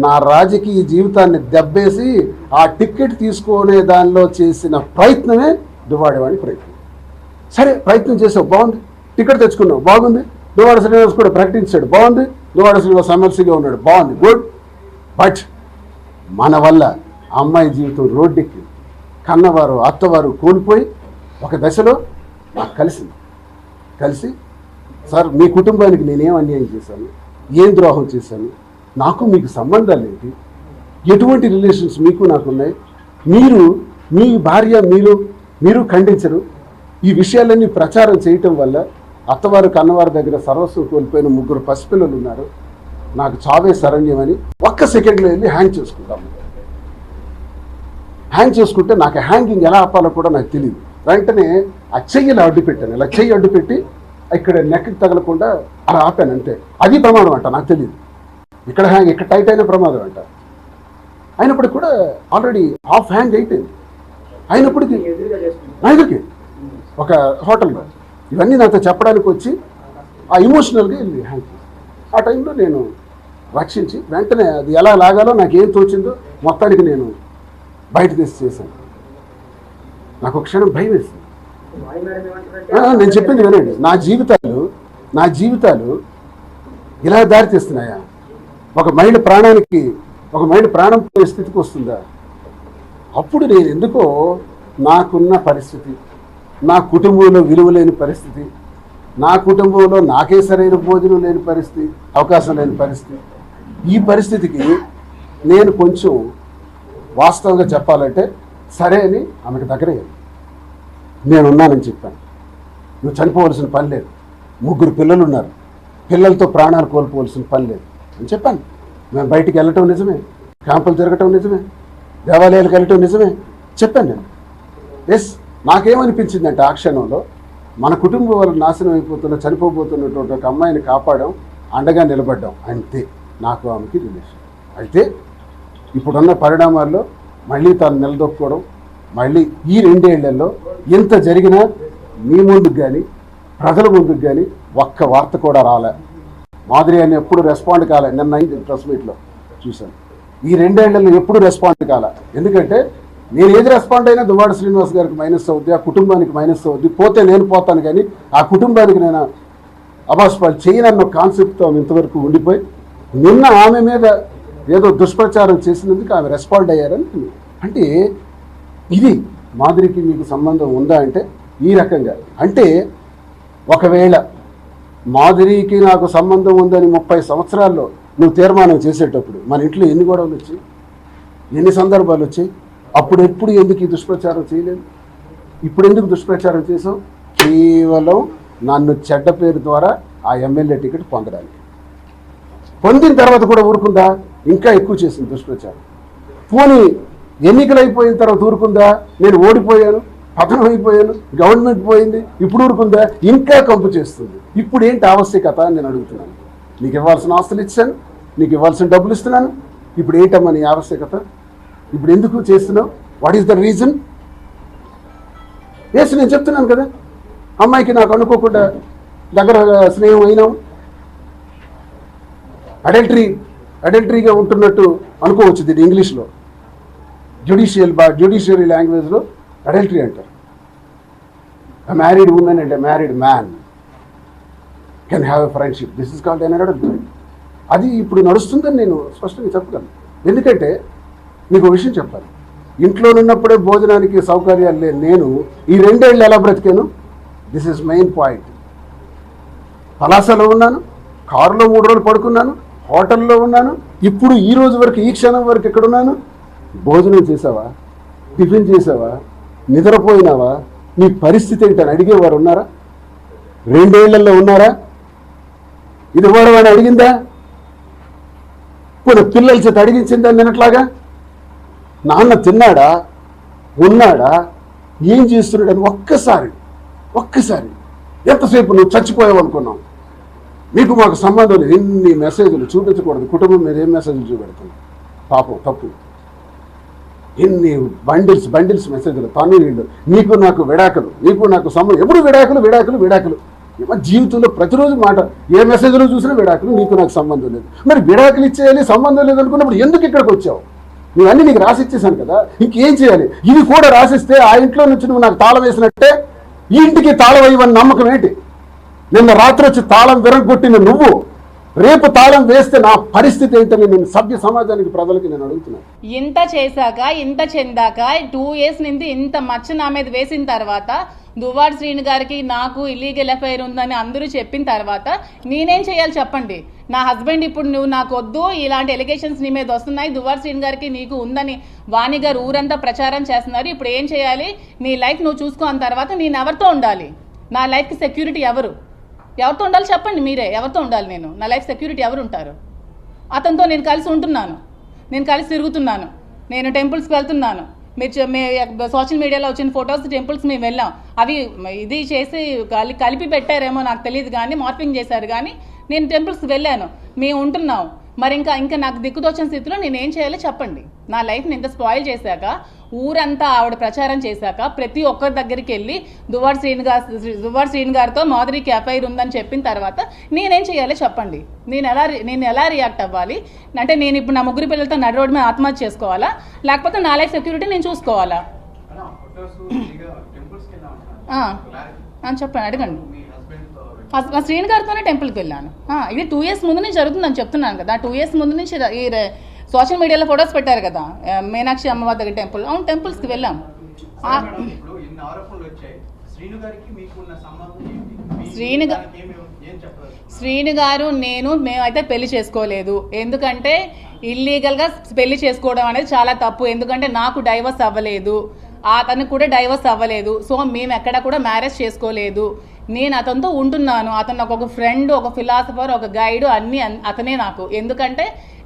నా రాజకీయ జీవితాన్ని దెబ్బేసి ఆ టిక్కెట్ తీసుకునే దానిలో చేసిన ప్రయత్నమే దువాడేవాడి ప్రయత్నం. సరే ప్రయత్నం చేసావు బాగుంది. టికెట్ తెచ్చుకున్నావు బాగుంది. దువాడ శ్రీనివాస్ కూడా ప్రకటించాడు బాగుంది. దువాడ శ్రీనివాస్ ఎమ్మెల్సీగా ఉన్నాడు బాగుంది గుడ్. బట్ మన వల్ల అమ్మాయి జీవితం రోడ్డెక్కి కన్నవారు అత్తవారు కోల్పోయి ఒక దశలో నాకు కలిసింది. కలిసి సార్ మీ కుటుంబానికి నేనేం అన్యాయం చేశాను? ఏం ద్రోహం చేశాను? నాకు మీకు సంబంధాలు ఏంటి? ఎటువంటి రిలేషన్స్ మీకు నాకు ఉన్నాయి మీరు మీ భార్య మీరు మీరు ఖండించరు. ఈ విషయాలన్నీ ప్రచారం చేయటం వల్ల అత్తవారు కన్నవారి దగ్గర సర్వస్వం కోల్పోయిన ముగ్గురు పసిపిల్లలు ఉన్నారు. నాకు చావే శరణ్యమని ఒక్క సెకండ్లో వెళ్ళి హ్యాంగ్ చేసుకుంటాము. హ్యాంగ్ చేసుకుంటే నాకు హ్యాంగింగ్ ఎలా ఆపాలో కూడా నాకు తెలియదు వెంటనే ఆ చెయ్యిలో అడ్డు పెట్టాను. ఇలా చెయ్యి అడ్డు పెట్టి ఇక్కడ నెక్ తగలకుండా అలా ఆపాను అంతే. అది ప్రమాణం అంట నాకు తెలియదు ఇక్కడ హ్యాంగ్ ఇక్కడ టైట్ అయిన ప్రమాదం అంట. అయినప్పటికీ కూడా ఆల్రెడీ హాఫ్ హ్యాంగ్ అయిపోయింది. అయినప్పటికీ ఎదురుకి? ఒక హోటల్లో ఇవన్నీ నాతో చెప్పడానికి వచ్చి ఆ ఇమోషనల్గా వెళ్ళి హ్యాంగ్. ఆ టైంలో నేను రక్షించి వెంటనే అది ఎలా లాగాలో నాకు ఏం తోచిందో మొత్తానికి నేను బయట తీసి చేశాను. నాకు ఒక క్షణం భయం వేసింది. ఆ, నేను చెప్పింది వినండి. నా జీవితాలు నా జీవితాలు ఇలా దారి తీస్తున్నాయా? ఒక మైండ్ ప్రాణానికి ఒక మైండ్ ప్రాణం పోయే స్థితికి వస్తుందా? అప్పుడు నేను ఎందుకో నాకున్న పరిస్థితి నా కుటుంబంలో విలువ లేని పరిస్థితి నా కుటుంబంలో నాకే సరైన భోజనం లేని పరిస్థితి అవకాశం లేని పరిస్థితి. ఈ పరిస్థితికి నేను కొంచెం వాస్తవంగా చెప్పాలంటే సరే అని ఆమెకు దగ్గరయ్యాను. నేను ఉన్నానని చెప్పాను. నువ్వు చనిపోవలసిన పని లేదు. ముగ్గురు పిల్లలు ఉన్నారు పిల్లలతో ప్రాణాలు కోల్పోవలసిన పని లేదు. అని చెప్పాను. మేము బయటికి వెళ్ళటం నిజమే. క్యాంపులు తిరగటం నిజమే. దేవాలయాలకు వెళ్ళటం నిజమే. చెప్పాను నేను. ఎస్ నాకేమనిపించిందంటే ఆ క్షణంలో మన కుటుంబం వాళ్ళు నాశనం అయిపోతున్న చనిపోబోతున్నటువంటి ఒక అమ్మాయిని కాపాడడం అండగా నిలబడ్డాం అంతే. నాకు ఆమెకి రిలేషన్ అయితే ఇప్పుడున్న పరిణామాల్లో మళ్ళీ తాను నిలదొక్కుకోవడం మళ్ళీ ఈ రెండేళ్ళలో ఎంత జరిగినా మీ ముందుకు కానీ ప్రజల ముందుకు కానీ ఒక్క వార్త కూడా రాలే. మాదిరి అని ఎప్పుడు రెస్పాండ్ కాలే. నిన్న అయింది ప్రెస్ మీట్లో చూశాను. ఈ రెండేళ్ళలో ఎప్పుడు రెస్పాండ్ కాలే. ఎందుకంటే నేను ఏది రెస్పాండ్ అయినా దువ్వాడ శ్రీనివాస్ గారికి మైనస్ అవుద్ది ఆ కుటుంబానికి మైనస్ అవుద్ది. పోతే నేను పోతాను కానీ ఆ కుటుంబానికి నేను అబాస్పాలు చేయనన్న కాన్సెప్ట్తో ఆమె ఇంతవరకు ఉండిపోయి నిన్న ఆమె మీద ఏదో దుష్ప్రచారం చేసినందుకు ఆమె రెస్పాండ్ అయ్యారని అంటే ఇది మాధురికి మీకు సంబంధం ఉందా అంటే ఈ రకంగా. అంటే ఒకవేళ మాధురికి నాకు సంబంధం ఉందని ముప్పై సంవత్సరాల్లో నువ్వు తీర్మానం చేసేటప్పుడు మన ఇంట్లో ఎన్ని గొడవలు వచ్చాయి? ఎన్ని సందర్భాలు వచ్చాయి? అప్పుడు ఎప్పుడు ఎందుకు ఈ దుష్ప్రచారం చేయలేదు? ఇప్పుడు ఎందుకు దుష్ప్రచారం చేసావు కేవలం నన్ను చెడ్డ పేరు ద్వారా ఆ ఎమ్మెల్యే టికెట్ పొందడానికి. పొందిన తర్వాత కూడా ఊరుకుందా? ఇంకా ఎక్కువ చేసింది దుష్ప్రచారం. పోనీ ఎన్నికలు అయిపోయిన తర్వాత ఊరుకుందా? నేను ఓడిపోయాను. పతనం అయిపోయాను గవర్నమెంట్ పోయింది ఇప్పుడు ఊరుకుందా? ఇంకా కంపు చేస్తుంది. ఇప్పుడు ఏంటి ఆవశ్యకత అని నేను అడుగుతున్నాను. నీకు ఇవ్వాల్సిన ఆస్తులు ఇచ్చాను నీకు ఇవ్వాల్సిన డబ్బులు ఇస్తున్నాను. ఇప్పుడు ఏంటమ్మా నీ ఆవశ్యకత? ఇప్పుడు ఎందుకు చేస్తున్నావు? What is the reason yes నేను చెప్తున్నాను కదా. అమ్మాయికి నాకు అనుకోకుండా దగ్గర స్నేహం అయినాం. అడల్టరీ అడల్టరీగా ఉంటున్నట్టు అనుకోవచ్చు దీన్ని ఇంగ్లీష్లో. జ్యుడిషియల్ బా జ్యుడిషియరీ లాంగ్వేజ్లో అడల్టరీ అంటారు. A married women and a married man can have a friendship this is called an adultery అది ఇప్పుడు నడుస్తుందని నేను స్పష్టంగా చెప్పగలను. ఎందుకంటే మీకు ఒక విషయం చెప్పాలి. ఇంట్లో ఉన్నప్పుడే భోజనానికి సౌకర్యాలు లేని నేను ఈ రెండేళ్ళు ఎలా బ్రతికాను? దిస్ ఇస్ మెయిన్ పాయింట్ పలాసలో ఉన్నాను కారులో మూడు రోజులు పడుకున్నాను హోటల్లో ఉన్నాను ఇప్పుడు ఈ రోజు వరకు ఈ క్షణం వరకు ఎక్కడున్నాను? భోజనం చేసావా? టిఫిన్ చేసావా? నిద్రపోయినావా? నీ పరిస్థితి ఏంటని అడిగేవారు ఉన్నారా? రెండేళ్ళలో ఉన్నారా? ఇది వాడు అడిగిందా? కొన్ని పిల్లల చేత అడిగించిందా నిన్నట్లాగా? నాన్న తిన్నాడా? ఉన్నాడా? ఏం చేస్తున్నాడని ఒక్కసారి ఒక్కసారి ఎంతసేపు నువ్వు చచ్చిపోయావు అనుకున్నావు? మీకు మాకు సంబంధం లేదు. ఎన్ని మెసేజ్లు చూపించకూడదు. కుటుంబం మీద ఏం మెసేజ్లు చూపెడుతుంది పాపం తప్పు. ఎన్ని బండిల్స్ బండిల్స్ మెసేజ్లు తను నీకు నాకు విడాకులు నీకు నాకు సమయం ఎప్పుడు విడాకులు విడాకులు విడాకులు? జీవితంలో ప్రతిరోజు మాట ఏ మెసేజ్లో చూసినా విడాకులు నీకు నాకు సంబంధం లేదు. మరి విడాకులు ఇచ్చేయాలి సంబంధం లేదు అనుకున్నప్పుడు ఎందుకు ఇక్కడికి వచ్చావు? ఇవన్నీ నీకు రాసి ఇచ్చేసాను కదా ఇంకేం చేయాలి? ఇది కూడా రాసిస్తే ఆ ఇంట్లో నుంచి నువ్వు నాకు తాళం వేసినట్టే? ఈ ఇంటికి తాళం అయ్యవని నమ్మకం ఏంటి? నిన్న రాత్రి వచ్చి తాళం విరగొట్టిన నువ్వు రేపు తాళం వేస్తే నా పరిస్థితి ఏంటని నేను సభ్య సమాజానికి ప్రజలకి నేను అడుగుతున్నాను. ఇంత చేశాక ఇంత చెందాక టూ ఇయర్స్ నుండి ఇంత మచ్చ నా మీద వేసిన తర్వాత దువ్వాడు శ్రీని గారికి నాకు ఇల్లీగల్ ఎఫ్ఐఆర్ ఉందని అందరూ చెప్పిన తర్వాత నేనేం చేయాలి చెప్పండి? నా హస్బెండ్ ఇప్పుడు నువ్వు నాకు వద్దు ఇలాంటి ఎలిగేషన్స్ నీ మీద వస్తున్నాయి దువ్వాడు శ్రీను గారికి నీకు ఉందని వాణి గారు ఊరంతా ప్రచారం చేస్తున్నారు ఇప్పుడు ఏం చేయాలి? నీ లైఫ్ నువ్వు చూసుకున్న తర్వాత నేను ఎవరితో ఉండాలి? నా లైఫ్కి సెక్యూరిటీ ఎవరు? ఎవరితో ఉండాలి చెప్పండి మీరే ఎవరితో ఉండాలి నేను? నా లైఫ్ సెక్యూరిటీ ఎవరు ఉంటారు అతనితో నేను కలిసి ఉంటున్నాను. నేను కలిసి తిరుగుతున్నాను. నేను టెంపుల్స్కి వెళ్తున్నాను. మీరు మే సోషల్ మీడియాలో వచ్చిన ఫొటోస్ టెంపుల్స్ మేము వెళ్ళాం. అవి ఇది చేసి కలి కలిపి పెట్టారేమో నాకు తెలియదు కానీ మార్పింగ్ చేశారు కానీ నేను టెంపుల్స్కి వెళ్ళాను. మేము ఉంటున్నాం. మరి ఇంకా ఇంకా నాకు దిక్కుదోచిన స్థితిలో నేను ఏం చేయాలో చెప్పండి. నా లైఫ్ని ఇంత స్పాయిల్ చేశాక ఊరంతా ఆవిడ ప్రచారం చేశాక ప్రతి ఒక్కరి దగ్గరికి వెళ్ళి దువ్వాడు శ్రీని గారు దువ్వాడు శ్రీని గారితో మాధురికి ఎఫ్ఐఆర్ ఉందని చెప్పిన తర్వాత నేనేం చేయాలో చెప్పండి. నేను ఎలా రి- నేను ఎలా రియాక్ట్ అవ్వాలి? అంటే నేను ఇప్పుడు నా ముగ్గురు పిల్లలతో నడి రోడ్డు మీద ఆత్మహత్య చేసుకోవాలా? లేకపోతే నా లైఫ్ సెక్యూరిటీ నేను చూసుకోవాలా? చెప్పండి అడగండి. మీ శ్రీని గారితోనే టెంపుల్కి వెళ్ళాను. ఇది టూ ఇయర్స్ ముందు నుంచి జరుగుతుందని చెప్తున్నాను కదా. టూ ఇయర్స్ ముందు నుంచి ఈ సోషల్ మీడియాలో ఫొటోస్ పెట్టారు కదా మీనాక్షి అమ్మవారి దగ్గర టెంపుల్. అవును టెంపుల్స్కి వెళ్ళాం. శ్రీను శ్రీను గారు నేను మేమైతే పెళ్ళి చేసుకోలేదు. ఎందుకంటే ఇల్లీగల్గా పెళ్ళి చేసుకోవడం అనేది చాలా తప్పు. ఎందుకంటే నాకు డైవర్స్ అవ్వలేదు. అతనికి కూడా డైవర్స్ అవ్వలేదు. సో మేము ఎక్కడ కూడా మ్యారేజ్ చేసుకోలేదు. నేను అతనితో ఉంటున్నాను. అతను నాకు ఒక ఫ్రెండ్ ఒక ఫిలాసఫర్ ఒక గైడ్ అన్నీ అన్- అతనే నాకు. ఎందుకంటే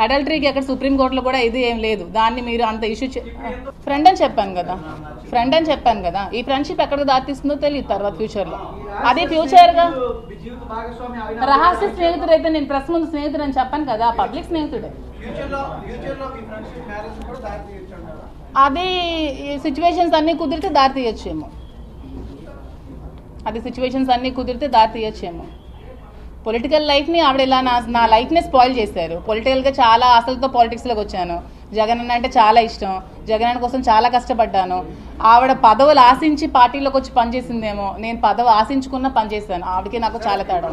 అడల్టరీకి అక్కడ సుప్రీంకోర్టులో కూడా ఇది ఏం లేదు. దాన్ని మీరు అంత ఇష్యూ ఫ్రెండ్ అని చెప్పాను కదా. ఫ్రెండ్ అని చెప్పాను కదా. ఈ ఫ్రెండ్షిప్ ఎక్కడికి దారితీస్తుందో తెలియదు తర్వాత ఫ్యూచర్లో అదే ఫ్యూచర్గా రహస్య స్నేహితుడు అయితే నేను ప్రెస్ ముందు స్నేహితుడు అని చెప్పాను కదా పబ్లిక్ స్నేహితుడే. అది సిచ్యువేషన్స్ అన్నీ కుదిరితే దారి తీయచ్చేమో అది సిచ్యువేషన్స్ అన్నీ కుదిరితే దారి తీయచ్చేమో పొలిటికల్ లైఫ్ని ఆవిడ ఇలా నా నా లైఫ్ని స్పాయిల్ చేశారు. పొలిటికల్గా చాలా ఆశలతో పాలిటిక్స్లోకి వచ్చాను. జగన్ అన్న అంటే చాలా ఇష్టం. జగన్ అన్న కోసం చాలా కష్టపడ్డాను. ఆవిడ పదవులు ఆశించి పార్టీలోకి వచ్చి పనిచేసిందేమో. నేను పదవి ఆశించుకున్న పనిచేశాను. ఆవిడకి నాకు చాలా తేడా